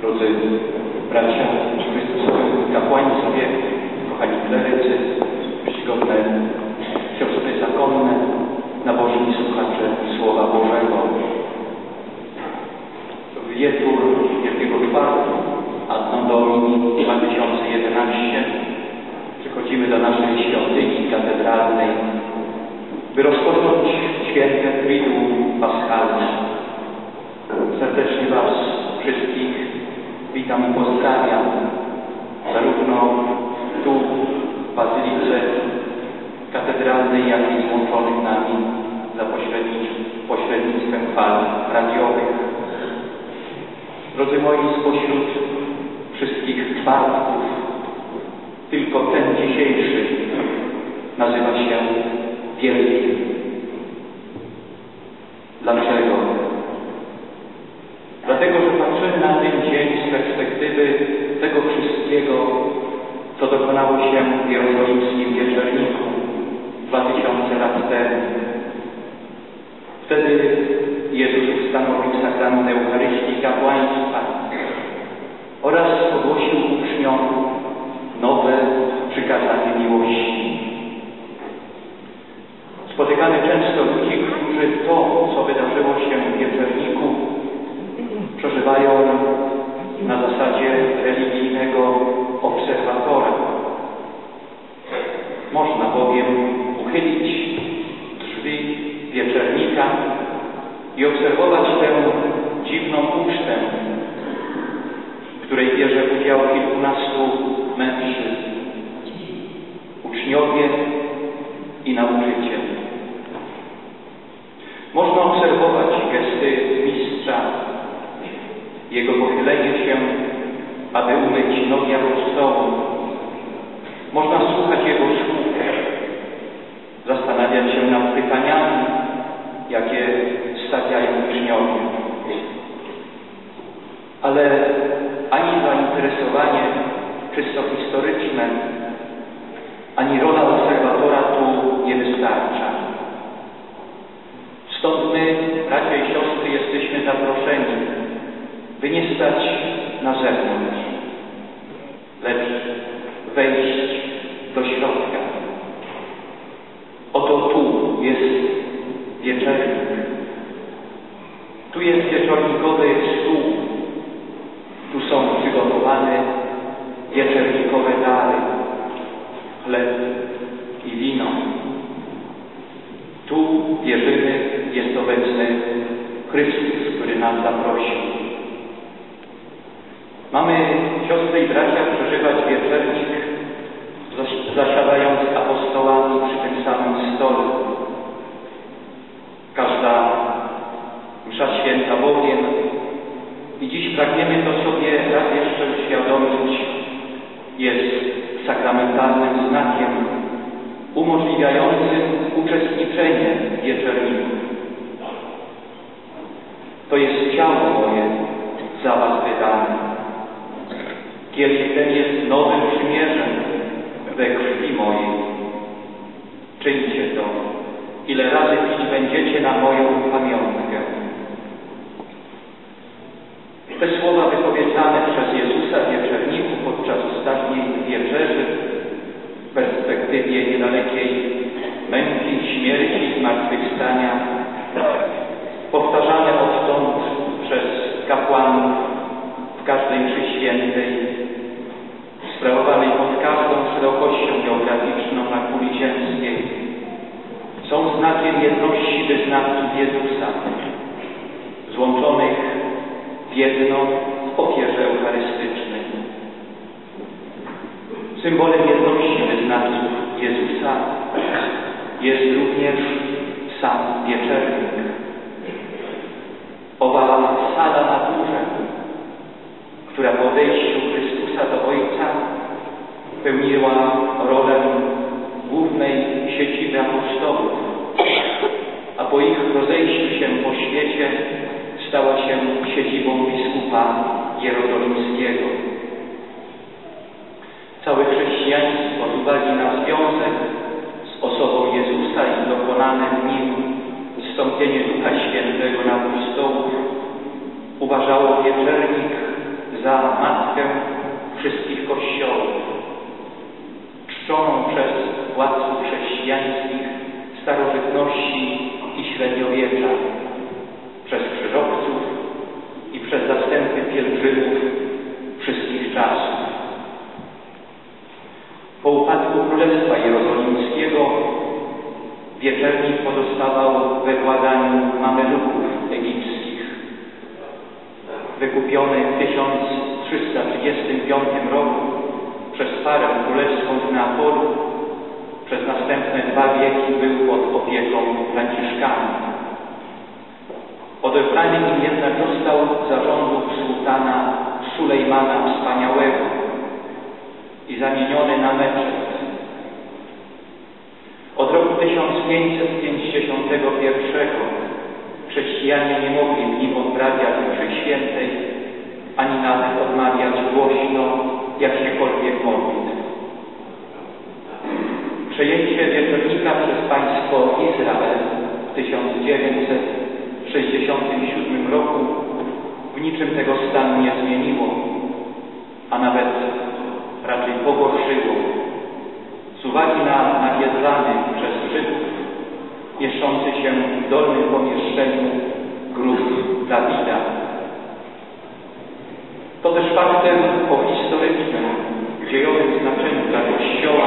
drodzy bracia Chrystusowi kapłaństwie, kochani klerycy, czcigodne siostry zakonne, nabożni słuchacze Słowa Bożego. Wieczór Wielkiego Czwartku, Anno Domini 2011, przychodzimy do naszej świątyni katedralnej, by rozpocząć święte Triduum Paschalne. Serdecznie Was witam i pozdrawiam, zarówno tu w Bazylice Katedralnej, jak i złączonych nami za pośrednictwem fal radiowych. Drodzy moi, spośród wszystkich czwartków tylko ten dzisiejszy nazywa się Wielki. Dlaczego? Dlatego, że patrzymy na perspektywy tego wszystkiego, co dokonało się w jerozolimskim wieczorniku 2000 lat temu. Wtedy Jezus ustanowił sakrament Eucharystii kapłaństwa oraz ogłosił uczniom nowe przykazanie miłości. Spotykamy często ludzi, którzy to, co wydarzyło się w wieczorniku, przeżywają na zasadzie religijnego obserwatora. Można bowiem uchylić drzwi wieczernika i obserwować tę dziwną ucztę, w której bierze udział kilkunastu mężczyzn, uczniowie i nauczyciel. Można obserwować gesty mistrza, jego pochylenie się, aby umyć nogi apostołom. Można słuchać jego słów, pytaniami, jakie stawiają uczniowie. Ale ani zainteresowanie czysto historyczne, ani rola obserwatora tu nie wystarcza. Stąd my, bracia i siostry, jesteśmy zaproszeni, by nie stać na zewnątrz, lecz wejść do środka. Oto jest wieczernik. Tu jest wieczornikowy stół. Tu są przygotowane wieczernikowe dary, chleb i wino. Tu wierzymy, jest obecny Chrystus, który nas zaprosił. Mamy, siostry i bracia, przeżywać wieczernik, zasiadając apostołami przy tym samym stole. Każda msza święta bowiem i dziś pragniemy to sobie raz jeszcze uświadomić, jest sakramentalnym znakiem umożliwiającym uczestniczenie w wieczerniku. To jest ciało moje za Was wydane. Kielich ten jest nowym przymierzem we krwi mojej. Czyńcie to, ile razy pić będziecie na moją pamiątkę. Te słowa wypowiedziane przez Jezusa w wieczerniku podczas ostatniej wieczerzy w perspektywie niedalekiej męki, śmierci i zmartwychwstania powtarzane odtąd przez kapłanów w każdej mszy świętej sprawowanej pod każdą szerokością geograficzną na kuli ziemskiej są znakiem jedności wyznawców Jezusa złączonych w jedno w ofierze eucharystycznej. Symbolem jedności wyznawców Jezusa jest również sam wieczernik. Owa sala na górze, która po wejściu Chrystusa do Ojca pełniła rolę głównej siedziby apostołów, a po ich rozejściu się po świecie stała się siedzibą biskupa jerozolimskiego. Całe chrześcijaństwo z uwagi na Jezusa i dokonane w nim zstąpienie Ducha Świętego na apostołów uważało wieczernik za matkę wszystkich kościołów, czczoną przez władców chrześcijańskich starożytności i średniowiecza, przez krzyżowców i przez zastępy pielgrzymów wszystkich czasów. Po upadku Królestwa Jerozolimskiego wieczernik pozostawał we władaniu Mameluków egipskich. Wykupiony w 1335 roku przez parę królewską z Neapolu, przez następne dwa wieki był pod opieką Franciszkanów. Odebrany im jednak został zarządów sułtana Sulejmana Wspaniałego i zamieniony na meczet. Od roku 1551 chrześcijanie nie mogli w odprawiać mszy świętej, ani nawet odmawiać głośno jakiekolwiek modlitw. Przejęcie wieczornika przez państwo Izrael w 1967 roku w niczym tego stanu nie zmieniło, a nawet raczej pogorszyło. Z uwagi na nawiedzany przez Żydów mieszczący się w dolnym pomieszczeniu grób Dawida. To też faktem o historycznym, dziejowym znaczeniu dla Kościoła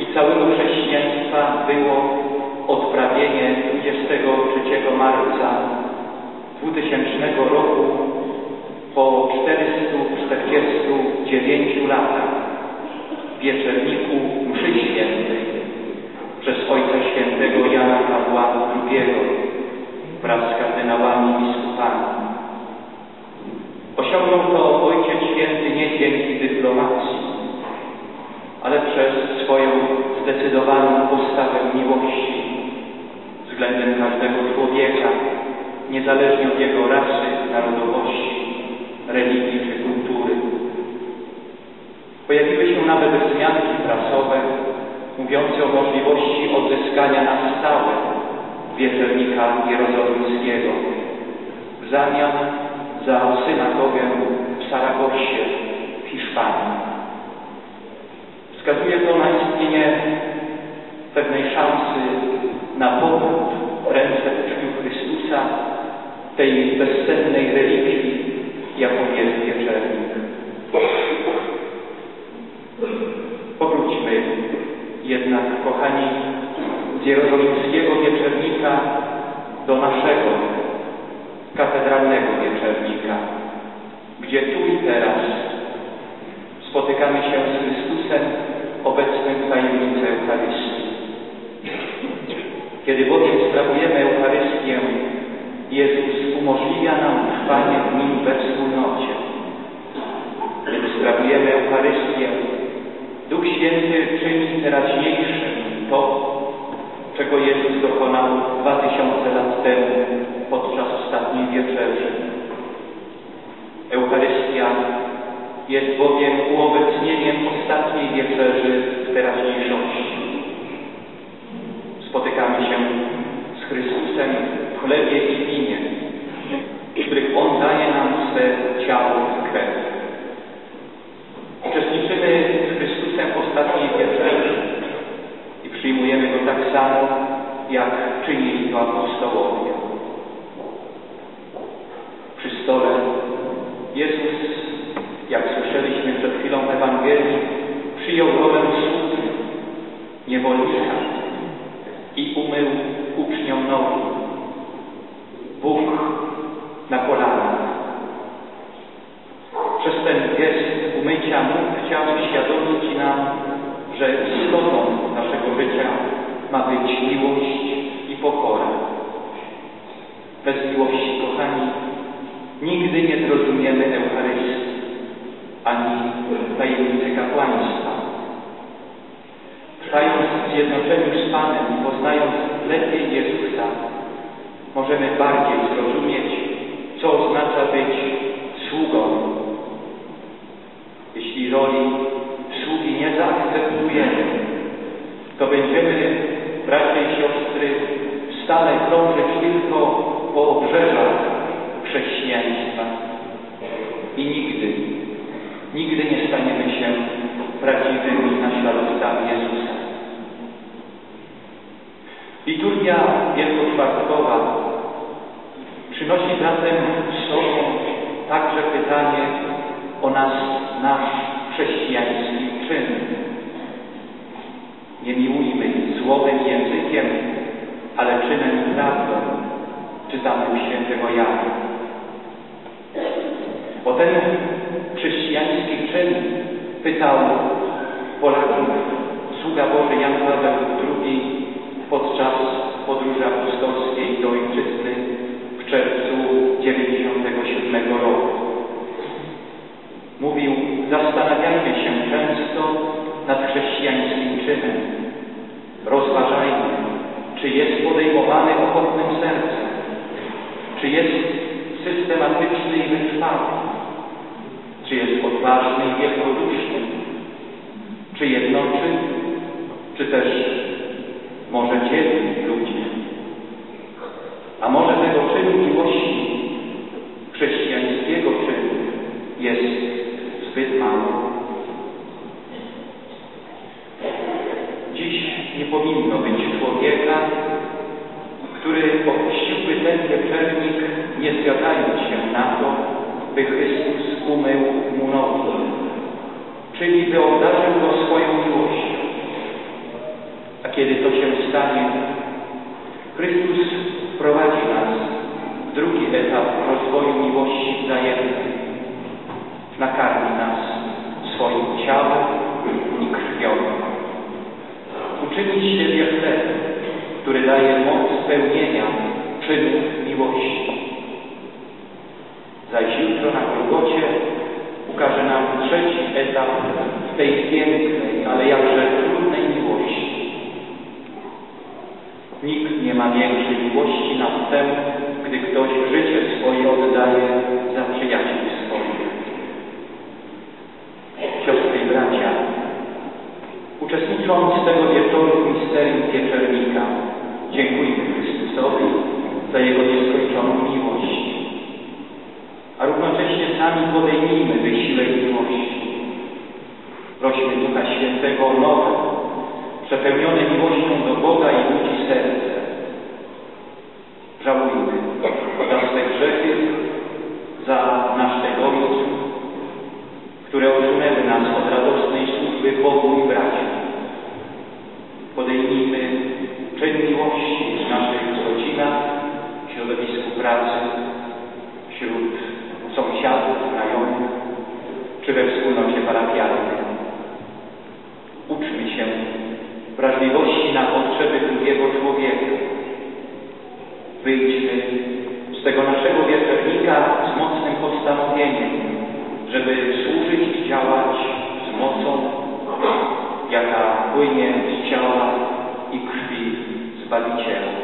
i całego chrześcijaństwa było odprawienie 23 marca 2000 roku po 449 latach wieczerniku mszy świętej Świętego Jana Pawła II wraz z kardynałami i biskupami. Osiągnął to Ojciec Święty nie dzięki dyplomacji, ale przez swoją zdecydowaną postawę miłości względem każdego człowieka, niezależnie od jego rasy, narodowości, religii czy kultury. Pojawiły się nawet wzmianki prasowe mówiące o możliwości odzyskania na stałe wieczernika jerozolimskiego w zamian za synagogę w Saragosie w Hiszpanii. Wskazuje to na istnienie pewnej szansy na powrót w ręce uczniów Chrystusa tej bezcennej religii, jaką jest wieczernik. Powróćmy jednak, kochani, z jerozolimskiego wieczernika do naszego katedralnego wieczernika, gdzie tu i teraz spotykamy się z Chrystusem obecnym w tajemnicy Eucharystii. Kiedy bowiem sprawujemy Eucharystię, Jezus umożliwia nam trwanie w Nim we wspólnocie. Kiedy sprawujemy Eucharystię, Duch Święty czyni teraźniejszym to, czego Jezus dokonał dwa tysiące lat temu podczas ostatniej wieczerzy. Eucharystia jest bowiem uobecnieniem ostatniej wieczerzy w teraźniejszości. Spotykamy się z Chrystusem w chlebie i winie, których On daje nam swe ciało i krew. Uczestniczymy z Chrystusem w ostatniej wieczerzy i przyjmujemy Go tak samo, jak czynili to apostołowie. Przy stole Jezus, jak słyszeliśmy przed chwilą w Ewangelii, przyjął rolę sługi, niewolnika i umył uczniom nogi. Bóg na kolanach. Przez ten gest umycia nóg chciał uświadomić nam, że istotą naszego życia ma być miłość i pokora. Bez miłości, kochani, nigdy nie zrozumiemy Eucharystii, ani tajemnicy kapłaństwa. Trwając w zjednoczeniu z Panem poznając lepiej Jezusa, możemy bardziej zrozumieć, co oznacza być sługą. Jeśli roli sługi nie zaakceptujemy, to będziemy, bracia i siostry, stale krążyć tylko po obrzeżach chrześcijaństwa i nigdy nigdy nie staniemy się prawdziwymi naśladowcami Jezusa. Liturgia Wielkoczwartkowa przynosi zatem z sobą także pytanie o nas, nasz chrześcijański czyn. Nie miłujmy słowem językiem, ale czynem prawdą, czytamy u świętego Jana. O ten chrześcijański czyn pytał Polaków sługa Boży Jan Paweł II podczas podróży apostolskiej do ojczyzny w czerwcu 97 roku. Mówił, zastanawiajmy się często nad chrześcijańskim czynem. Rozważajmy, czy jest podejmowany ochotnym sercem, czy jest systematyczny i wytrwały, czy jest odważny i wielkoduszny, czy jednoczy, czy też może dzieli ludzi. A może tego czynu miłości, chrześcijańskiego czynu jest zbyt mało. Dziś nie powinno być człowieka, który opuściłby ten wieczernik, nie zgadzając się na to, by Chrystus umył mu nogi, czyli by obdarzył go swoją miłością. A kiedy to się stanie, Chrystus prowadzi nas w drugi etap rozwoju miłości wzajemnej. Nakarmi nas swoim ciałem i krwią. Uczyni siebie chleb, który daje moc spełnienia czynów miłości. Zaś jutro na Golgocie ukaże nam trzeci etap tej pięknej, ale jakże trudnej miłości. Nikt nie ma większej miłości nad tę, gdy ktoś życie swoje oddaje za przyjaciół swoich. Siostry i bracia, uczestnicząc tego wieczoru w misterium wieczernika, dziękujmy Chrystusowi za Jego nieskończoną miłość. A równocześnie sami podejmijmy wysiłek miłości. Prośmy Ducha Świętego o nowe, przepełnione miłością do Boga i ludzi serce. Żałujmy za swe grzechy, za nasz egoizm, które odsunęły nas od radosnej służby Bogu i braciom. Podejmijmy czyn miłości w naszych rodzinach, w środowisku pracy, wśród sąsiadów, znajomych, czy we wspólnocie parafialnej. Uczmy się wrażliwości na potrzeby drugiego człowieka. Wyjdźmy z tego naszego wieczernika z mocnym postanowieniem, żeby służyć i działać z mocą, jaka płynie z ciała i krwi Zbawiciela.